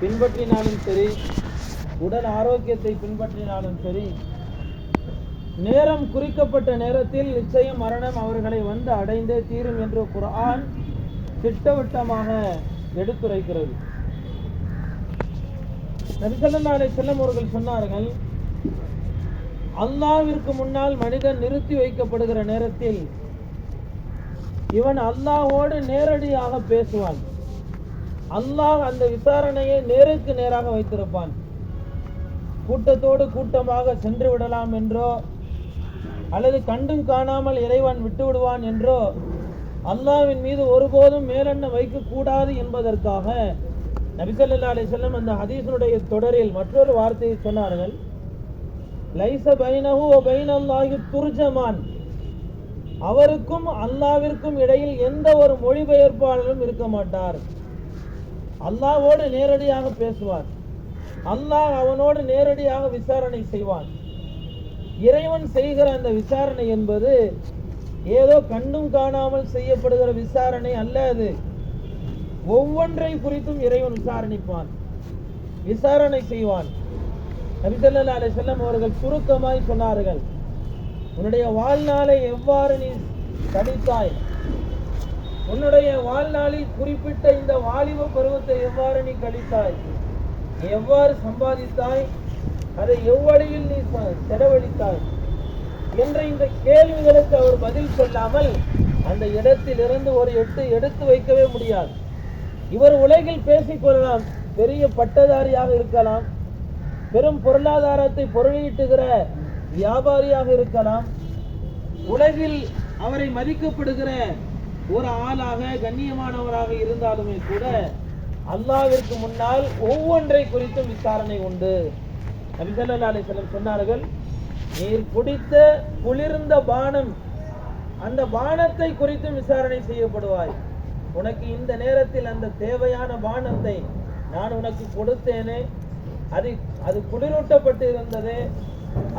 பின்பற்றினாலும் சரி உடல் ஆரோக்கியத்தை பின்பற்றினாலும் சரி நேரம் குறிக்கப்பட்ட நேரத்தில் நிச்சயம் மரணம் அவர்களை வந்து அடைந்தே தீரும் என்று குரான் திட்டவட்டமாக எடுத்துரைக்கிறது. நபிசல்லா செல்லம் அவர்கள் சொன்னார்கள் அல்லாவிற்கு முன்னால் மனிதன் நிறுத்தி வைக்கப்படுகிற நேரத்தில் இவன் அல்லாவோடு நேரடியாக பேசுவான். அல்லாஹ் அந்த விசாரணையை நேருக்கு நேராக வைத்திருப்பான். கூட்டத்தோடு கூட்டமாக சென்று விடலாம் என்றோ அல்லது கண்டும் காணாமல் இறைவன் விட்டு விடுவான் என்றோ அல்லாவின் மீது ஒருபோதும் மேலெண்ணம் வைக்கக்கூடாது என்பதற்காக நபிசல்லா அலிசல்லம் அந்த ஹதீசனுடைய தொடரில் மற்றொரு வார்த்தையை சொன்னார்கள். லைச பைனஹு வ பைனல்லாஹி துர்ஜமான். அவருக்கும் அல்லாவிற்கும் இடையில் எந்த ஒரு மொழிபெயர்ப்பாளரும் இருக்க மாட்டார். அல்லாவோடு நேரடியாக பேசுவார் அல்லாஹ் அவனோடு நேரடியாக விசாரணை செய்வான். இறைவன் செய்கிற அந்த விசாரணை என்பது ஏதோ கண்டும் காணாமல் செய்யப்படுகிற விசாரணை அல்ல அது. ஒவ்வொன்றை குறித்தும் இறைவன் விசாரணிப்பான். விசாரணை செய்வான். நபிசல்லா அலி செல்லம் அவர்கள் சுருக்கமாய் சொன்னார்கள். உன்னுடைய வாழ்நாளை எவ்வாறு நீ கழித்தாய்? உன்னுடைய வாழ்நாளில் குறிப்பிட்ட இந்த வாலிப பருவத்தை எவ்வாறு நீ கழித்தாய்? நீ எவ்வாறு சம்பாதித்தாய்? அதை எவ்வழியில் நீ ச- செலவழித்தாய்? என்ற இந்த கேள்விகளுக்கு அவர் பதில் சொல்லாமல் அந்த இடத்திலிருந்து ஒரு எட்டு எடுத்து வைக்கவே முடியாது. இவர் உலகில் பேசிக்கொள்ளலாம் பெரிய பட்டதாரியாக இருக்கலாம். பெரும் பொருளாதாரத்தை பொருளீட்டுகிற வியாபாரியாக இருக்கலாம். உலகில் அவரை மதிக்கப்படுகிற ஒரு ஆளாக கண்ணியமானவராக இருந்தாலுமே கூட அல்லாவிற்கு முன்னால் ஒவ்வொன்றை குறித்தும் விசாரணை உண்டு. நபிசல்லா அலிஸ்லம் சொன்னார்கள் நீர் குடித்த குளிர்ந்த பானம் அந்த பானத்தை குறித்தும் விசாரணை செய்யப்படுவாய். உனக்கு இந்த நேரத்தில் அந்த தேவையான பானத்தை நான் உனக்கு கொடுத்தேனே அது அது குளிரூட்டப்பட்டு இருந்தது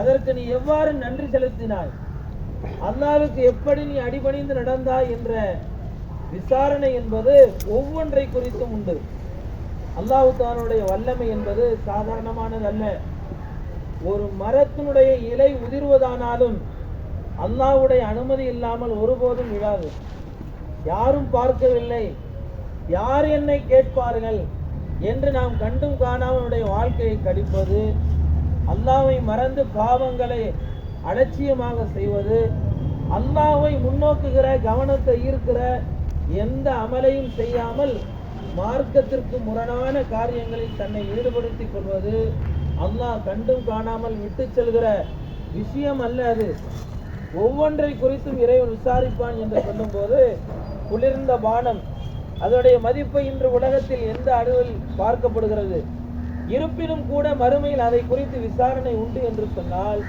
அதற்கு நீ எவ்வாறு நன்றி செலுத்தினாய்? அல்லாவுக்கு எப்படி நீ அடிபணிந்து நடந்தாய் என்ற விசாரணை என்பது ஒவ்வொன்றை குறித்தும் உண்டு. அல்லாஹு தானுடைய வல்லமை என்பது சாதாரணமானது அல்ல. ஒரு மரத்தினுடைய இலை உதிர்வதானாலும் அல்லாவுடைய அனுமதி இல்லாமல் ஒருபோதும் விழாது. யாரும் பார்க்கவில்லை. யார் என்னை கேட்பார்கள் என்று நாம் கண்டும் காணாமனுடைய வாழ்க்கையை கடிப்பது அல்லாவை மறந்து பாவங்களை அலட்சியமாக செய்வது அல்லாவை முன்னோக்குகிற கவனத்தை ஈர்க்கிற எந்த அமலையும் செய்யாமல் மார்க்கத்திற்கு முரணான காரியங்களில் தன்னை ஈடுபடுத்திக் கொள்வது அல்லாஹ் கண்டும் காணாமல் விட்டு செல்கிற விஷயம் அல்ல அது. ஒவ்வொன்றை குறித்தும் இறைவன் விசாரிப்பான் என்று சொல்லும்போது குளிர்ந்த பானம் அதனுடைய மதிப்பு இன்று உலகத்தில் எந்த அளவில் பார்க்கப்படுகிறது? இருப்பினும் கூட மறுமையில் அதை குறித்து விசாரணை உண்டு என்று சொன்னால்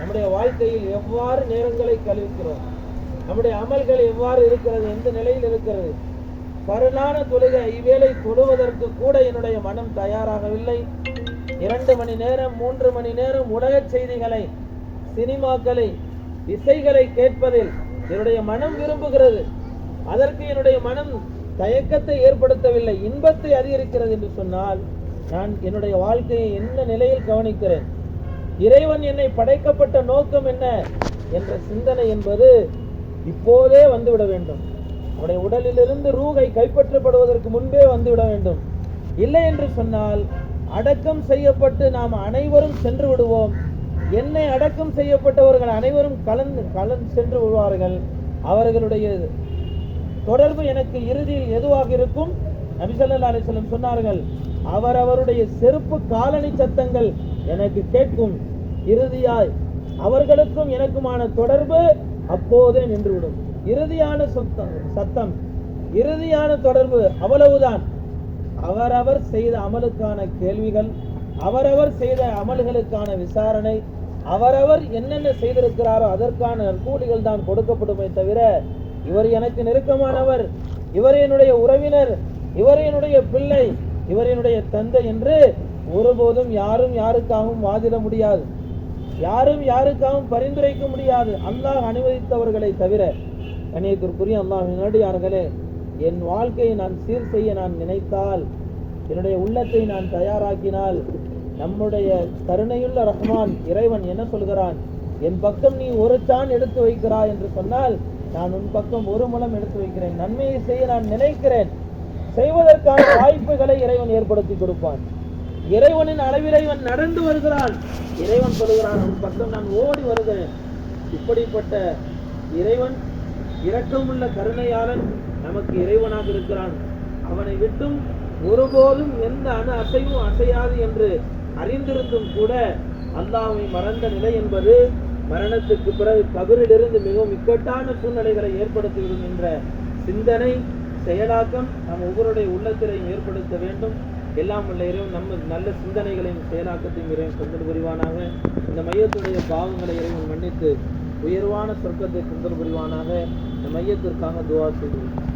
நம்முடைய வாழ்க்கையில் எவ்வாறு நேரங்களை கழிக்கிறோம்? நம்முடைய அமல்கள் எவ்வாறு இருக்கிறது? எந்த நிலையில் இருக்கிறது? பரலான தொழுகை இவ்வேளை தொழுவதற்கு கூட என்னுடைய மனம் தயாராகவில்லை. இரண்டு மணி நேரம் மூன்று மணி நேரம் உலகச் செய்திகளை சினிமாக்களை இசைகளை கேட்பதில் என்னுடைய மனம் விரும்புகிறது. அதற்கு என்னுடைய மனம் தயக்கத்தை ஏற்படுத்தவில்லை இன்பத்தை அதிகரிக்கிறது என்று சொன்னால் நான் என்னுடைய வாழ்க்கையை என்ன நிலையில் கவனிக்கிறேன்? இறைவன் என்னை படைக்கப்பட்ட நோக்கம் என்ன என்ற சிந்தனை என்பது இப்போதே வந்துவிட வேண்டும். நம்முடைய உடலிலிருந்து ரூகை கைப்பற்றப்படுவதற்கு முன்பே வந்துவிட வேண்டும். இல்லை என்று சொன்னால் அடக்கம் செய்யப்பட்டு நாம் அனைவரும் சென்று விடுவோம். என்னை அடக்கம் செய்யப்பட்டவர்கள் அனைவரும் கலந்து கலந்து சென்று விடுவார்கள். அவர்களுடைய தொடர்பு எனக்கு இறுதியில் எதுவாக இருக்கும்? நபிசல்லா அலிஸ்லம் சொன்னார்கள் அவரவருடைய செருப்பு காலனி சத்தங்கள் எனக்கு கேட்கும். இறுதியாய் அவர்களுக்கும் எனக்குமான தொடர்பு அப்போதே நின்றுவிடும். இறுதியான சுத்தம் சத்தம். இறுதியான தொடர்பு அவ்வளவுதான். அவரவர் செய்த அமலுக்கான கேள்விகள் அவரவர் செய்த அமல்களுக்கான விசாரணை அவரவர் என்னென்ன செய்திருக்கிறாரோ அதற்கான நற்கூலிகள் தான் கொடுக்கப்படுமே தவிர இவர் எனக்கு நெருக்கமானவர் இவர் என்னுடைய உறவினர் இவர் என்னுடைய பிள்ளை இவர் என்னுடைய தந்தை என்று ஒருபோதும் யாரும் யாருக்காகவும் வாதிட முடியாது. யாரும் யாருக்காகவும் பரிந்துரைக்க முடியாது. அல்லாஹ் அனுமதித்தவர்களை தவிர கண்ணியத்திற்குரிய அல்லாஹ் நடிகார்களே என் வாழ்க்கையை நான் சீர் செய்ய நான் நினைத்தால் என்னுடைய உள்ளத்தை நான் தயாராக்கினால் நம்முடைய கருணையுள்ள ரஹ்மான் இறைவன் என்ன சொல்கிறான்? என் பக்கம் நீ ஒரு சான் எடுத்து வைக்கிறாய் என்று சொன்னால் நான் உன் பக்கம் ஒரு மூலம் எடுத்து வைக்கிறேன். நன்மையை செய்ய நான் நினைக்கிறேன். செய்வதற்கான வாய்ப்புகளை இறைவன் ஏற்படுத்தி கொடுப்பான். இறைவனின் அளவில் இவன் நடந்து வருகிறான். இறைவன் சொல்லுகிறான் உன் பக்கம் நான் ஓடி வருகிறேன். இப்படிப்பட்ட இறைவன் இரக்கமுள்ள கருணையாளன் நமக்கு இறைவனாக இருக்கிறான். அவனை விட்டும் ஒருபோதும் எந்த அணு அசைவும் அசையாது என்று அறிந்திருந்தும் கூட அல்லாவை மறந்த நிலை என்பது மரணத்துக்கு பிறகு கபிரிலிருந்து மிகவும் இக்கட்டான சூழ்நிலைகளை ஏற்படுத்திவிடும் என்ற சிந்தனை செயலாக்கம் நம் ஒவ்வொருடைய உள்ளத்திலையும் ஏற்படுத்த வேண்டும். எல்லாம் உள்ள இறைவன் நம்ம நல்ல சிந்தனைகளையும் செயலாக்கத்தையும் இறைவன் கொண்டு புரிவானாக. இந்த மையத்துடைய பாவங்களை இறைவன் மன்னித்து உயர்வான சொர்க்கத்தை கொண்டு புரிவானாக. இந்த மையத்திற்காக துவா செய்வோம்